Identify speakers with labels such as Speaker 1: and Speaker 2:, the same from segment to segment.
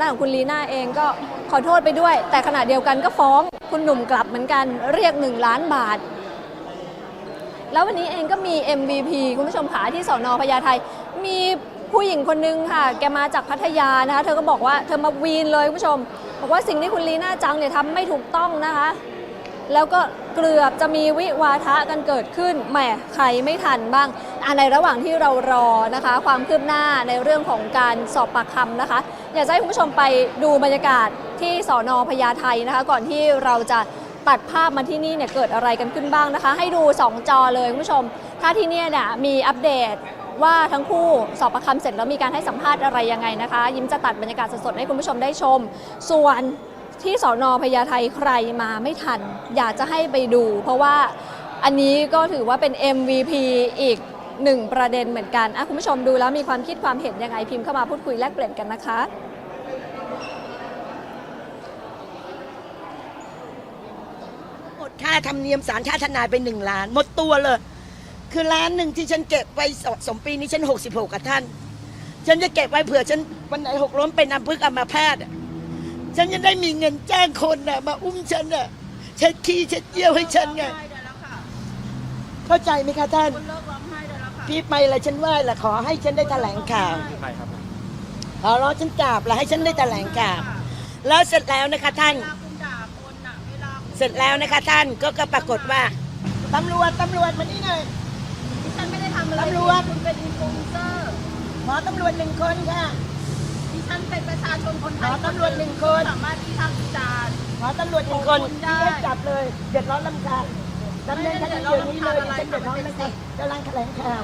Speaker 1: ด้านของคุณลีน่าเองก็ขอโทษไปด้วย แต่ขณะเดียวกันก็ฟ้องคุณหนุ่มกลับเหมือนกันเรียก 1 ล้านบาท แล้ววันนี้เองก็มี MVP คุณผู้ชมขาที่สอนอพญาไทมีผู้หญิงคนนึงค่ะ แกมาจากพัทยานะคะ เธอก็บอกว่าเธอมาวีนเลยคุณผู้ชม บอกว่าสิ่งที่คุณลีน่าจังเนี่ยทำไม่ถูกต้องนะคะ แล้วก็เกือบจะมีวิวาทะกันเกิดขึ้นแหมใครไม่ทันบ้างอะในระหว่างที่เรารอนะคะ ความคืบหน้าในเรื่องของการสอบปากคำนะคะ อยากให้คุณผู้ชมไปดูบรรยากาศที่สอนอพญาไทนะคะ ก่อนที่เราจะตัดภาพมาที่นี่เนี่ยเกิดอะไรกันขึ้นบ้างนะคะ ให้ดู 2 จอเลยคุณผู้ชม ถ้าที่เนี่ยเนี่ยมีอัปเดตว่าทั้งคู่สอบปากคำเสร็จแล้วมีการให้สัมภาษณ์อะไรยังไงนะคะ ยิ้มจะตัดบรรยากาศสดๆให้คุณผู้ชมได้ชม ส่วน ที่สอนอพญาไทใครมาไม่ทัน อยากจะให้ไปดู เพราะว่าอันนี้ก็ถือว่าเป็น MVP อีกหนึ่งประเด็นเหมือนกันอะคุณผู้ชมดูแล้วมีความคิดความเห็นยังไงพิมพ์เข้ามาพูดคุยแลกเปลี่ยนกันนะคะ
Speaker 2: หมดค่าธรรมเนียมสารค่าทนายไปหนึ่งล้าน หมดตัวเลย คือล้านหนึ่งที่ฉันเก็บไว้สสมปีนี้ฉันหกสิบหกกับท่าน ฉันจะเก็บไว้เผื่อฉันวันไหนหกล้มเป็นอัมพฤกษ์อัมาพาต ฉันจะได้มีเงินจ้างคนน่ะ มาอุ้มฉันน่ะเช็ดขี้เช็ดเยี่ยวให้ฉันไงเข้าใจไหมคะท่านพี่ไปละฉันไหว้ละขอให้ฉันได้แถลงข่าว
Speaker 3: ใช่ครับ
Speaker 2: ขอร้องฉันกราบละให้ฉันได้แถลงข่าวแล้วเสร็จแล้วนะคะท่านเสร็จแล้วนะคะท่านก็ก็ปรากฏว่าตำรวจตำรวจมานี่หน่อย
Speaker 4: ดิฉันไม่ได้ทำอะไร
Speaker 2: ตำรวจ
Speaker 4: คุณเป็นอินฟลูเอนเซอร์
Speaker 2: ขอตำรวจหนึ่งคนค่ะ
Speaker 4: ดิฉันเป็นประชาชนคนไท
Speaker 2: ข
Speaker 4: ย
Speaker 2: อตำรวจหนึ่งคน
Speaker 4: สามารถที่ทำวิจารณ์
Speaker 2: ขอตำรวจหนึ่งคน
Speaker 4: คุณได้
Speaker 2: ให้จับเลยเดือดร้อนลำคาญดำเนินคดีเดี๋ยวนี้เลยดิฉันเดือดร้อนลำคาญกำลังแถลงข่าว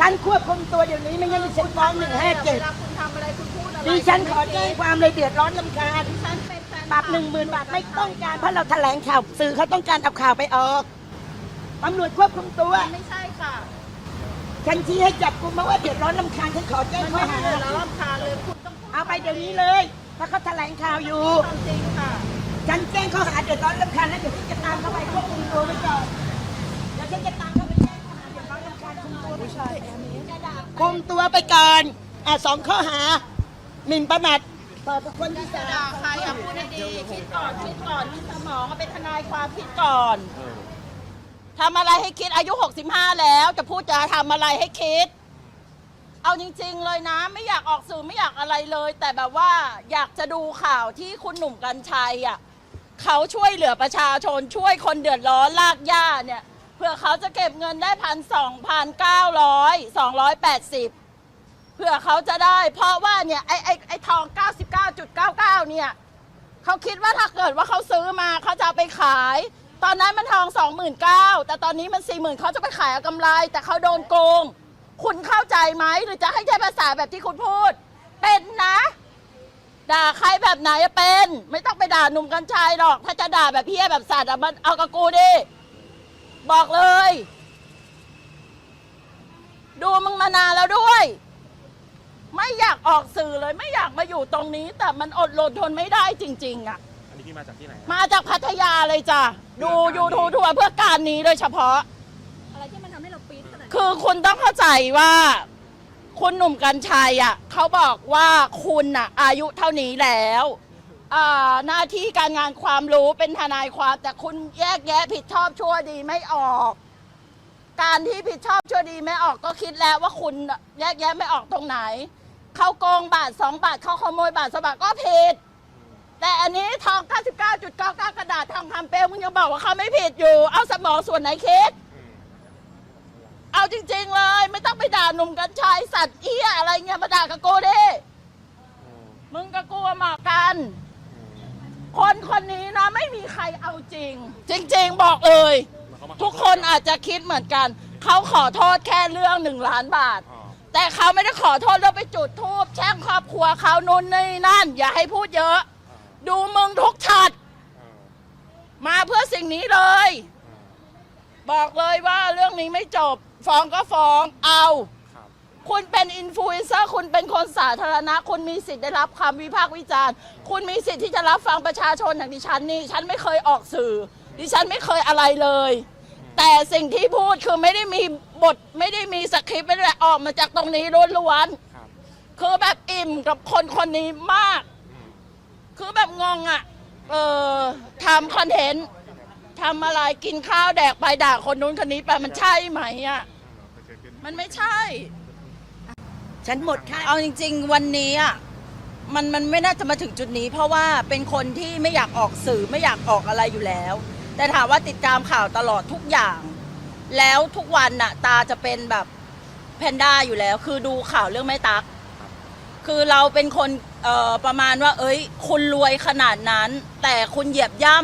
Speaker 2: ท่านควบคุมตัวเดี๋ยวนี้ไม่งั้นดิฉันฟ้องหนึ่งห้าเจ็ด
Speaker 4: เวลาคุณทำอะไรคุณพูดอะไร
Speaker 2: ดิฉันขอแจ้งความเลยเดือดร้อนลำคาญ
Speaker 4: ดิฉันเป็นแฟน
Speaker 2: ปรับหนึ่งหมื่นบาทไม่ต้องการเพราะเราแถลงข่าวสื่อเขาต้องการเอาข่าวไปออกตำรวจควบคุมตัว
Speaker 4: มันไม่ใช่ค่ะ
Speaker 2: ฉันชี้ให้จับกุมเพราะว่าเดือดร้อนลำคาญฉันขอแจ้ง
Speaker 4: มัน
Speaker 2: ข้อ
Speaker 4: ไม่
Speaker 2: หา
Speaker 4: เดือดร้อนรำคาญเลยคุณต้องพูด
Speaker 2: เอาไปเดี๋ยวนี้เลยถ้าเขาแถลงข่าวอยู่
Speaker 4: ความจริงค่ะ
Speaker 2: ฉันแจ้งข้อหาเดือดร้อนรำคาญแล้วเดี๋ยวฉันจะตามเข้าไปควบคุมตัวไว้ก่อนเดี๋ยวฉันจะตามเข้าไปแจ้งข้อหาเดือดร้อนรำคาญคุมตัวผู้ชายคุมตัวไปก่อนอะสองข้อหาหมิ่นประมาทต่อบุคคลที่สา
Speaker 4: ด่ามใครอะพูดให้ดีคิดก่อนคิดก่อนมีสมองอะเป็นทนายความคิดก่อนทำอะไรให้คิดอายุ 65 แล้ว จะพูดจะทำอะไรให้คิด เอาจริง ๆ เลยนะ ไม่อยากออกสื่อไม่อยากอะไรเลย แต่แบบว่าอยากจะดูข่าวที่คุณหนุ่มกัญชัยอะเขาช่วยเหลือประชาชนช่วยคนเดือดร้อนลากหญ้าเนี่ยเพื่อเขาจะเก็บเงินได้พันสองพันเก้าร้อยสองร้อยแปดสิบเพื่อเขาจะได้ เพราะว่าเนี่ยไอ้ไอ้ไอ้ทอง 99.99 เนี่ยเขาคิดว่าถ้าเกิดว่าเขาซื้อมาเขาจะเอาไปขาย ตอนนั้นมันทอง 29,000แต่ตอนนี้มัน 40,000เขาจะไปขายเอากำไร แต่เขาโดนโกง คุณเข้าใจไหมหรือจะให้ใช้ภาษาแบบที่คุณพูด เป็นนะ ด่าใครแบบไหนอะเป็น ไม่ต้องไปด่าหนุ่มกัญชัยหรอก ถ้าจะด่าแบบเพี้ยแบบสัตว์อะมันเอากับกูดิ บอกเลย ดูมึงมานานแล้วด้วย ไม่อยากออกสื่อเลย ไม่อยากมาอยู่ตรงนี้ แต่มันอดรนทนไม่ได้จริง ๆอะ
Speaker 3: อันนี้พี่มาจากที่ไหนครับ
Speaker 4: มาจากพัทยาเลยจ้ะ ดูยูทูบทัวร์เพื่อการนี้โดยเฉพาะ คือคุณต้องเข้าใจว่า คุณหนุ่มกัญชัยอะเขาบอกว่าคุณอะ อายุเท่านี้แล้วอ่าหน้าที่การงานความรู้เป็นทนายความแต่คุณแยกแยะผิดชอบชั่วดีไม่ออก การที่ผิดชอบชั่วดีไม่ออกก็คิดแล้วว่าคุณแยกแยะไม่ออกตรงไหน เขาโกงบาทสองบาทเขาขโมยบาทสองบาทก็ผิด แต่อันนี้ทอง 99.99 กระดาษทองคำเปลวมึงยังบอกว่าเขาไม่ผิดอยู่ เอาสมองส่วนไหนคิด เอาจริง ๆ เลย ไม่ต้องไปด่าหนุ่มกัญชัยสัตว์เอี้ยอะไรเงี้ยมาด่ากับกูดิมึงกับกูเหมาะกัน คนคนนี้นะไม่มีใครเอาจริง จริง ๆ บอกเลย
Speaker 3: มันเขามา
Speaker 4: ทุกคนอาจจะคิดเหมือนกัน เขาขอโทษแค่เรื่องหนึ่งล้านบาท
Speaker 3: อ๋อ
Speaker 4: แต่เขาไม่ได้ขอโทษแล้วไปจุดทูบแช่งครอบครัวเขานู่นนี่นั่น อย่าให้พูดเยอะ ดูมึงทุกช็อต
Speaker 3: เออ
Speaker 4: มาเพื่อสิ่งนี้เลย บอกเลยว่าเรื่องนี้ไม่จบ ฟ้องก็ฟ้องเอา
Speaker 3: ครับ
Speaker 4: คุณเป็นอินฟลูเอนเซอร์คุณเป็นคนสาธารณะ คุณมีสิทธิ์ได้รับคำวิพากษ์วิจารณ์ คุณมีสิทธิ์ที่จะรับฟังประชาชนอย่างดิฉันนี่ฉันไม่เคยออกสื่อ ดิฉันไม่เคยอะไรเลย แต่สิ่งที่พูดคือไม่ได้มีบทไม่ได้มีสคริปต์ไม่ได้ออกมาจากตรงนี้ล้วน
Speaker 3: ครับ
Speaker 4: ๆคือแบบอิ่มกับคนคนนี้มาก
Speaker 3: อืม
Speaker 4: อะเออทำคอนเทนต์ทำอะไรกินข้าวแดกไปด่าคนนู้นคนนี้ไปมันใช่ไหมอะ มันไม่ใช่
Speaker 2: ฉันหมดค่า
Speaker 4: เอาจริง ๆ วันนี้อะมันมันไม่น่าจะมาถึงจุดนี้ เพราะว่าเป็นคนที่ไม่อยากออกสื่อไม่อยากออกอะไรอยู่แล้ว แต่ถามว่าติดตามข่าวตลอดทุกอย่าง แล้วทุกวันน่ะ ตาจะเป็นแบบแพนด้าอยู่แล้ว คือดูข่าวเรื่องแม่ตัก คือเราเป็นคนเอ่อประมาณว่า เอ้ย คุณรวยขนาดนั้น แต่คุณเหยียบย่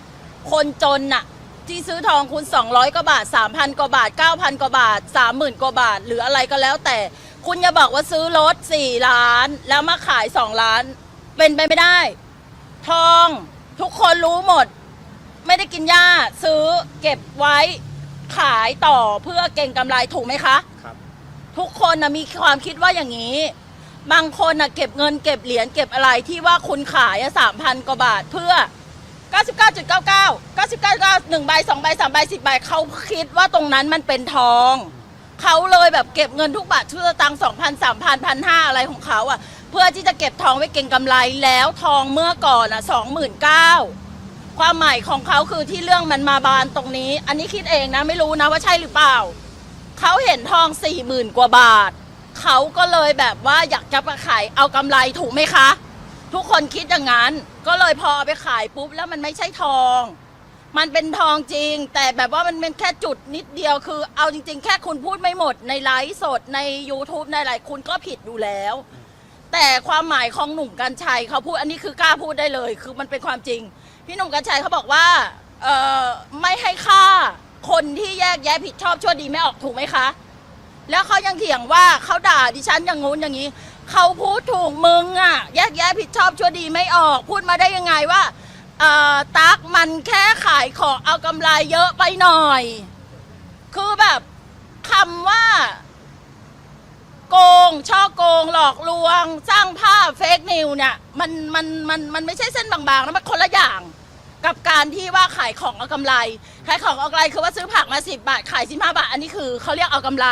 Speaker 4: ำคนจนน่ะ ที่ซื้อทองคุณ 200 กว่าบาท 3,000 กว่าบาท 9,000 กว่าบาท 30,000 กว่าบาท หรืออะไรก็แล้วแต่ คุณอย่าบอกว่าซื้อรถ 4 ล้าน แล้วมาขาย 2 ล้าน เป็นไปไม่ได้ ทองทุกคนรู้หมด ไม่ได้กินหญ้า ซื้อเก็บไว้ขายต่อเพื่อเก่งกำไรถูกไหมคะ
Speaker 3: ครับ
Speaker 4: ทุกคนนะมีความคิดว่าอย่างนี้ บางคนนะเก็บเงินเก็บเหรียญเก็บอะไรที่ว่าคุณขายสามพันกว่าบาทเพื่อ 99.99 99.99หนึ่งใบสองใบสามใบสิบใบเขาคิดว่าตรงนั้นมันเป็นทอง เขาเลยแบบเก็บเงินทุกบาททุกสตางค์สองพันสามพันพันห้าอะไรของเขาอะ เพื่อที่จะเก็บทองไว้เก่งกำไรแล้วทองเมื่อก่อนอะสองหมื่นเก้าความหมายของเขาคือที่เรื่องมันมาบานตรงนี้ อันนี้คิดเองนะไม่รู้นะว่าใช่หรือเปล่า เขาเห็นทองสี่หมื่นกว่าบาท เขาก็เลยแบบว่าอยากจะไปขายเอากำไรถูกไหมคะ ทุกคนคิดอย่างนั้น ก็เลยพอเอาไปขายปุ๊บแล้วมันไม่ใช่ทอง มันเป็นทองจริง แต่แบบว่ามันเป็นแค่จุดนิดเดียวคือ เอาจริง ๆ แค่คุณพูดไม่หมดในไลฟ์สดใน YouTube ในอะไรคุณก็ผิดอยู่แล้ว แต่ความหมายของหนุ่มกัญชัยเขาพูดอันนี้คือกล้าพูดได้เลย คือมันเป็นความจริง พี่หนุ่มกัญชัยเขาบอกว่าเอ่อไม่ให้ค่าคนที่แยกแยะผิดชอบชั่วดีไม่ออกถูกไหมคะ แล้วเขายังเถียงว่าเขาด่าดิฉันอย่างงู้นอย่างนี้เขาพูดถูกมึงอะแยกแยะผิดชอบชั่วดีไม่ออก พูดมาได้ยังไงว่าเอ่อตักมันแค่ขายของเอากำไรเยอะไปหน่อย คือแบบคำว่า โกง ช่อโกง หลอกลวง สร้างภาพเฟกนิวเนี่ยมันมันมันมันไม่ใช่เส้นบางๆนะมันคนละอย่าง กับการที่ว่าขายของเอากำไร ขายของเอากำไรคือว่าซื้อผักมาสิบบาท ขายสิบห้าบาท อันนี้คือเขาเรียกเอากำไร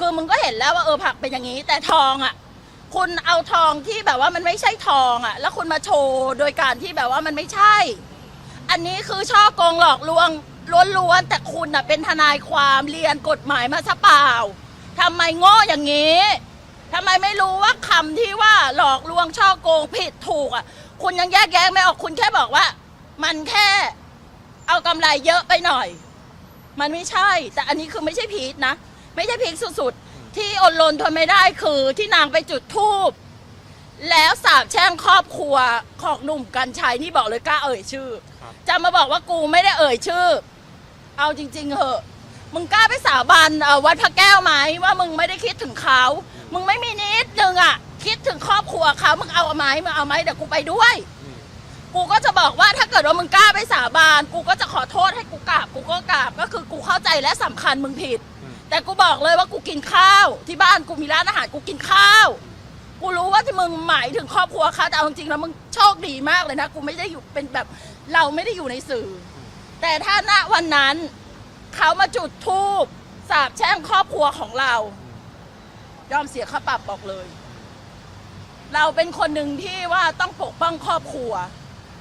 Speaker 4: คือมึงก็เห็นแล้วว่าเออผักเป็นอย่างนี้ แต่ทองอะ คุณเอาทองที่แบบว่ามันไม่ใช่ทองอะ แล้วคุณมาโชว์โดยการที่แบบว่ามันไม่ใช่ อันนี้คือช่อโกงหลอกลวงล้วนๆแต่คุณน่ะเป็นทนายความเรียนกฎหมายมาซะเปล่าทำไมโง่อย่างนี้ทำไมไม่รู้ว่าคำที่ว่าหลอกลวงช่อโกงผิดถูกอะ คุณยังแยกแยะไม่ออกคุณแค่บอกว่า มันแค่ เอากำไรเยอะไปหน่อย มันไม่ใช่ แต่อันนี้คือไม่ใช่พีคนะ ไม่ใช่พีคสุดๆ ที่อดรนทนไม่ได้คือที่นางไปจุดทูบแล้วสาบแช่งครอบครัวของหนุ่มกัญชัยนี่บอกเลยกล้าเอ่ยชื่อ
Speaker 3: ครับ
Speaker 4: จะมาบอกว่ากูไม่ได้เอ่ยชื่อ เอาจริง ๆเหอะ มึงกล้าไปสาบานเอ่อวัดพระแก้วไหมว่ามึงไม่ได้คิดถึงเขา มึงไม่มีนิดนึงอะ คิดถึงครอบครัวเขามึงเอาไหมมึงเอาไหมเดี๋ยวกูไปด้วย
Speaker 3: อืม
Speaker 4: กูก็จะบอกว่าถ้าเกิดว่ามึงกล้าไปสาบาน กูก็จะขอโทษให้กูกราบกูก็กราบก็คือกูเข้าใจและสำคัญมึงผิด
Speaker 3: อืม
Speaker 4: แต่กูบอกเลยว่ากูกินข้าว ที่บ้านกูมีร้านอาหารกูกินข้าว กูรู้ว่าที่มึงหมายถึงครอบครัวเขาแต่เอาจริงๆแล้วมึงโชคดีมากเลยนะกูไม่ได้อยู่เป็นแบบเราไม่ได้อยู่ในสื่อ แต่ถ้าณวันนั้นเขามาจุดทูบสาบแช่งครอบครัวของเรา ยอมเสียค่าปรับบอกเลย เราเป็นคนหนึ่งที่ว่าต้องปกป้องครอบครัว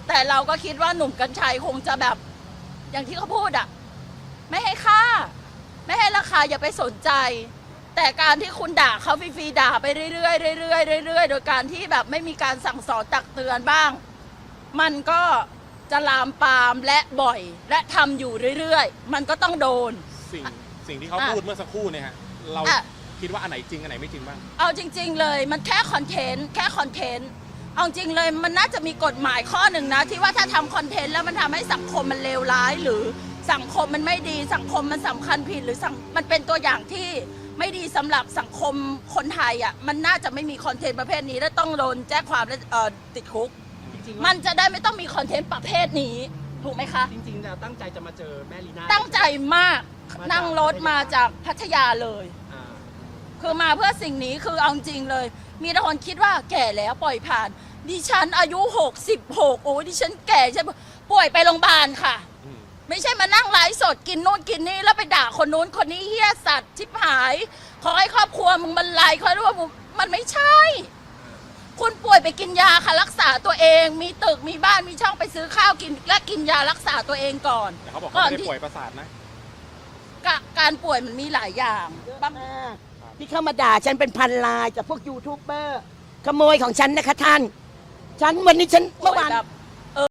Speaker 4: แต่เราก็คิดว่าหนุ่มกัญชัยคงจะแบบ อย่างที่เขาพูดอะไม่ให้ค่า ไม่ให้ร อย่าไปสนใจ แต่การที่คุณด่าเขาฟรีๆด่าไปเรื่อยๆเรื่อยๆเรื่อยๆโดยการที่แบบไม่มีการสั่งสอนตักเตือนบ้าง มันก็จะลามปามและบ่อย และทำอยู่เรื่อยๆ มันก็ต้องโดน
Speaker 3: สิ่งสิ่งที่เขา
Speaker 4: อะ
Speaker 3: พูดเมื่อสักครู่เนี่ยฮะเรา
Speaker 4: อะ
Speaker 3: คิดว่าอันไหนจริงอันไหนไม่จริงบ้าง
Speaker 4: เอาจริง ๆ เลยมันแค่คอนเทนต์แค่คอนเทนต์เอาจริงเลยมันน่าจะมีกฎหมายข้อหนึ่งนะ ที่ว่าถ้าทำคอนเทนต์แล้วมันทำให้สังคมมันเลวร้ายหรือ สังคมมันไม่ดีสังคมมันสำคัญผิดหรือสังมันเป็นตัวอย่างที่ไม่ดีสำหรับสังคมคนไทยอะมันน่าจะไม่มีคอนเทนต์ประเภทนี้และต้องโดนแจ้งความและเอ่อติดคุก
Speaker 5: จริงๆ
Speaker 4: มั
Speaker 5: ว่าน
Speaker 4: จะได้ไม่ต้องมีคอนเทนต์ประเภทนี้ถูกไหมคะ
Speaker 5: จริงๆเราตั้งใจจะมาเจอแม่ลีน่า
Speaker 4: ตั้งใจมาก
Speaker 5: มาจาก
Speaker 4: นั่งรถมาจากพัทยาเลย
Speaker 5: อ่า
Speaker 4: คือมาเพื่อสิ่งนี้คือเอาจริงเลย มีแต่คนคิดว่าแก่แล้วปล่อยผ่าน ดิฉันอายุ 66 โอ้ยดิฉันแก่ฉันป่วยไปโรงพยาบาลค่ะ
Speaker 3: อืม
Speaker 4: ไม่ใช่มานั่งไลฟ์สดกินนู่นกินนี่แล้วไปด่าคนนู้นคนนี้เฮี้ยสัตว์ชิบหาย ขอให้ครอบครัวมึงบรรลัยขอให้รู้ว่ามึงมันไม่ใช่ คุณป่วยไปกินยาค่ะรักษาตัวเอง มีตึกมีบ้านมีช่องไปซื้อข้าวกิน และกินยารักษาตัวเองก่อน
Speaker 3: แต่เขาบอก
Speaker 4: ก่
Speaker 3: เขา
Speaker 4: อน
Speaker 3: ไม่ได้
Speaker 4: ที่
Speaker 3: ป่วยประสาทนะ
Speaker 4: กะการป่วยมันมีหลายอย่างบาง
Speaker 2: มากที่เข้ามาด่าฉันเป็นพันลายจากพวกยูทูบเบอร์ขโมยของฉันนะคะท่าน ฉันวันนี้ฉัน
Speaker 4: ป่
Speaker 2: เมื่
Speaker 4: ว
Speaker 2: อยวาน
Speaker 4: แบบ